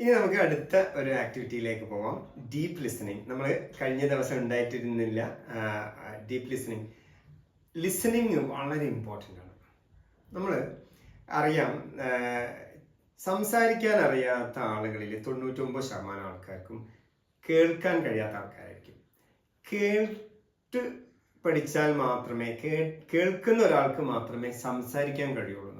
ഇനി നമുക്ക് അടുത്ത ഒരു ആക്ടിവിറ്റിയിലേക്ക് പോവാം. ഡീപ്പ് ലിസണിങ് നമ്മൾ കഴിഞ്ഞ ദിവസം ഉണ്ടായിട്ടിരുന്നില്ല. ഡീപ്പ് ലിസണിങ് ലിസണിങ് വളരെ ഇമ്പോർട്ടന്റ് ആണ്. നമ്മൾ അറിയാം സംസാരിക്കാൻ അറിയാത്ത ആളുകളിൽ തൊണ്ണൂറ്റൊമ്പത് ശതമാനം ആൾക്കാർക്കും കേൾക്കാൻ കഴിയാത്ത ആൾക്കാരായിരിക്കും. കേട്ട് പഠിച്ചാൽ മാത്രമേ കേൾക്കുന്ന ഒരാൾക്ക് മാത്രമേ സംസാരിക്കാൻ കഴിയുള്ളൂ.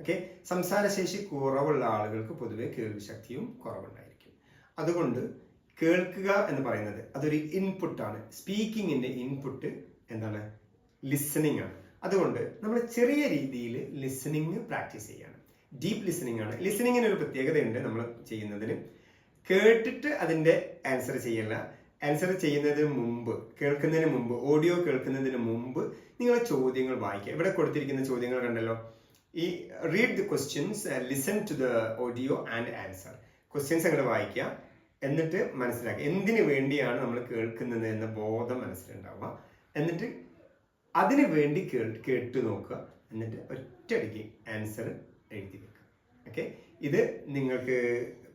ഓക്കെ സംസാരശേഷി കുറവുള്ള ആളുകൾക്ക് പൊതുവെ കേൾവിശക്തിയും കുറവുണ്ടായിരിക്കും. അതുകൊണ്ട് കേൾക്കുക എന്ന് പറയുന്നത് അതൊരു ഇൻപുട്ടാണ് സ്പീക്കിങ്ങിന്റെ ഇൻപുട്ട് എന്താണ്? ലിസണിങ് ആണ്. അതുകൊണ്ട് നമ്മൾ ചെറിയ രീതിയിൽ ലിസണിങ് പ്രാക്ടീസ് ചെയ്യണം. ഡീപ്പ് ലിസണിങ് ആണ്. ലിസണിങ്ങിന് ഒരു പ്രത്യേകതയുണ്ട് നമ്മൾ ചെയ്യുന്നതിന്. കേട്ടിട്ട് അതിന്റെ ആൻസർ ചെയ്യല്ല. ആൻസർ ചെയ്യുന്നതിന് മുമ്പ് കേൾക്കുന്നതിന് മുമ്പ് ഓഡിയോ കേൾക്കുന്നതിന് മുമ്പ് നിങ്ങൾ ചോദ്യങ്ങൾ വായിക്കുക. ഇവിടെ കൊടുത്തിരിക്കുന്ന ചോദ്യങ്ങൾ കണ്ടല്ലോ? ഈ read the questions listen to the audio and answer questions അങ്ങോട്ട് വായിക്കുക എന്നിട്ട് മനസ്സിലാക്കുക എന്തിനു വേണ്ടിയാണ് നമ്മൾ കേൾക്കുന്നത് എന്ന ബോധം മനസ്സിലുണ്ടാവുക. എന്നിട്ട് അതിനു വേണ്ടി കേൾ കേട്ടു നോക്കുക. എന്നിട്ട് ഒറ്റയടിക്ക് ആൻസർ എഴുതി വെക്കുക. ഓക്കെ ഇത് നിങ്ങൾക്ക്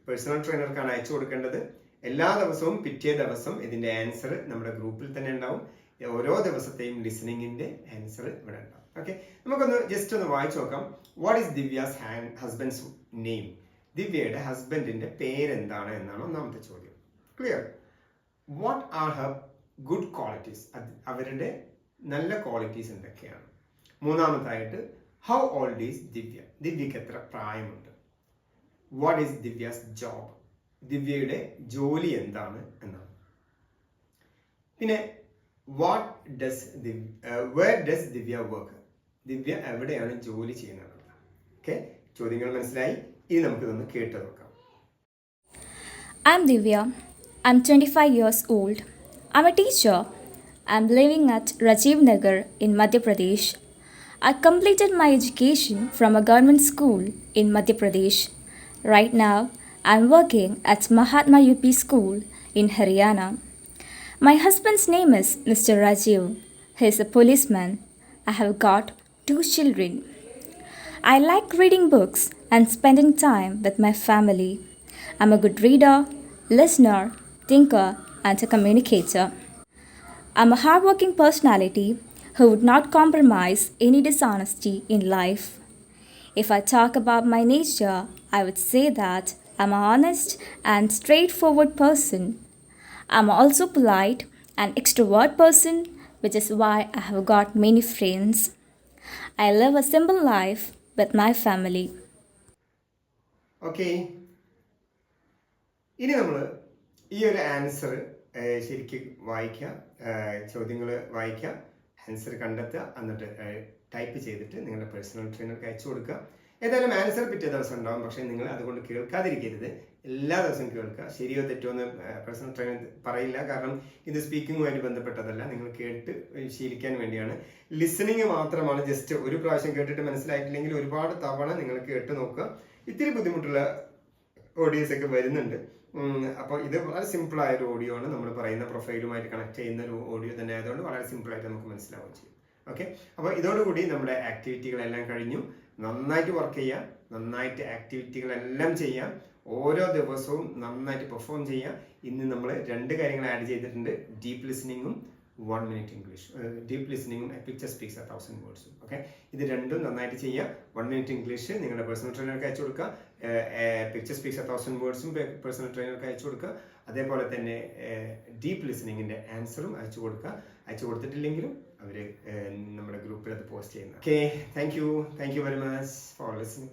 പേഴ്സണൽ ട്രെയിനർക്കാണ് അയച്ചു കൊടുക്കേണ്ടത്. എല്ലാ ദിവസവും പിറ്റേ ദിവസം ഇതിന്റെ ആൻസർ നമ്മുടെ ഗ്രൂപ്പിൽ തന്നെ ഉണ്ടാവും. ഓരോ ദിവസത്തെയും ലിസണിങ്ങിന്റെ ആൻസർ ഇവിടെ ഉണ്ടാവും. ഓക്കെ നമുക്കൊന്ന് ജസ്റ്റ് ഒന്ന് വായിച്ചു നോക്കാം. What is Divya's husband's name ദിവ്യയുടെ ഹസ്ബൻഡിന്റെ പേരെന്താണ് എന്നാണ് ഒന്നാമത്തെ ചോദ്യം. Clear what are her good qualities അവരുടെ നല്ല ക്വാളിറ്റീസ് എന്തൊക്കെയാണ്? മൂന്നാമതായിട്ട് ഹൗ ഓൾഡ് ഈസ് ദിവ്യ? ദിവ്യക്ക് എത്ര പ്രായമുണ്ട്? വാട്ട് ഈസ് ദിവ്യാസ് ജോബ് ദിവ്യയുടെ ജോലി എന്താണ് എന്നാണ്. പിന്നെ what does where does Divya work ദിവ്യ എവിടെയാണ് ജോലി ചെയ്യുന്നത് ഓക്കെ ചോദ്യങ്ങൾ മനസ്സിലായി ഇനി നമുക്കിതൊന്ന് കേട്ട് നോക്കാം I'm Divya. I'm 25 years old. I'm a teacher. I'm living at Rajiv Nagar in Madhya Pradesh. I completed my education from a government school in Madhya Pradesh. Right now, I'm working at Mahatma UP School in Haryana. My husband's name is Mr. Rajiv. He is a policeman. I have got two children. I like reading books and spending time with my family. I'm a good reader, listener, thinker, and a communicator. I'm a hardworking personality who would not compromise any dishonesty in life. If I talk about my nature, I would say that I'm an honest and straightforward person. I'm also polite and extrovert person, which is why I have got many friends. I live a simple life with my family. Okay. ഇനി നമ്മൾ ഈ ഒരു answer ശരിക്കും വായിക്കുക ചോദ്യങ്ങൾ വായിക്കുക answer കണ്ടെത്തുക എന്നിട്ട് ടൈപ്പ് ചെയ്തിട്ട് നിങ്ങളുടെ പേഴ്സണൽ ട്രെയിനർക്ക് അയച്ചു കൊടുക്കുക ഏതായാലും ആൻസർ പിറ്റേ ദിവസം ഉണ്ടാവും. പക്ഷേ നിങ്ങൾ അതുകൊണ്ട് കേൾക്കാതിരിക്കരുത്. എല്ലാ ദിവസവും കേൾക്കുക. ശരിയോ തെറ്റോ എന്ന് പേഴ്സണൽ ട്രെയിനർ പറയില്ല. കാരണം ഇത് സ്പീക്കിങ്ങുമായിട്ട് ബന്ധപ്പെട്ടതല്ല. നിങ്ങൾ കേട്ട് ശീലിക്കാൻ വേണ്ടിയാണ്. ലിസണിങ് മാത്രമാണ് ജസ്റ്റ് ഒരു പ്രാവശ്യം കേട്ടിട്ട് മനസ്സിലായിട്ടില്ലെങ്കിൽ ഒരുപാട് തവണ നിങ്ങൾ കേട്ട് നോക്കുക. ഇത്തിരി ബുദ്ധിമുട്ടുള്ള ഓഡിയോസ് ഒക്കെ വരുന്നുണ്ട്. അപ്പോൾ ഇത് വളരെ സിമ്പിളായ ഒരു ഓഡിയോ ആണ്. നമ്മൾ പറയുന്ന പ്രൊഫൈലുമായിട്ട് കണക്ട് ചെയ്യുന്ന ഒരു ഓഡിയോ തന്നെ ആയതുകൊണ്ട് വളരെ സിമ്പിളായിട്ട് നമുക്ക് മനസ്സിലാവുകയും ചെയ്യും. ഓക്കെ അപ്പോൾ ഇതോടുകൂടി നമ്മുടെ ആക്ടിവിറ്റികളെല്ലാം കഴിഞ്ഞു. നന്നായിട്ട് വർക്ക് ചെയ്യുക നന്നായിട്ട് ആക്ടിവിറ്റികളെല്ലാം ചെയ്യാം. ഓരോ ദിവസവും നന്നായിട്ട് പെർഫോം ചെയ്യാം. ഇന്ന് നമ്മൾ രണ്ട് കാര്യങ്ങൾ ആഡ് ചെയ്തിട്ടുണ്ട്. ഡീപ്പ് ലിസണിങ്ങും one minute English deep ലിസണിങ്ങും picture speaks a thousand words okay ഇത് രണ്ടും നന്നായിട്ട് ചെയ്യുക വൺ മിനിറ്റ് ഇംഗ്ലീഷ് നിങ്ങളുടെ പേഴ്സണൽ ട്രെയിനർക്ക് അയച്ചു കൊടുക്കുക. പിക്ചർ സ്പീക്സ് എ തൗസൻഡ് വേർഡ്സും പേഴ്സണൽ ട്രെയിനർക്ക് അയച്ചു കൊടുക്കുക. അതേപോലെ തന്നെ ഡീപ്പ് ലിസണിങ്ങിന്റെ ആൻസറും അയച്ചു കൊടുക്കുക. അയച്ചു കൊടുത്തിട്ടില്ലെങ്കിലും അവർ നമ്മുടെ ഗ്രൂപ്പിൽ അത് പോസ്റ്റ് ചെയ്യുന്നത് okay thank you thank you very much for listening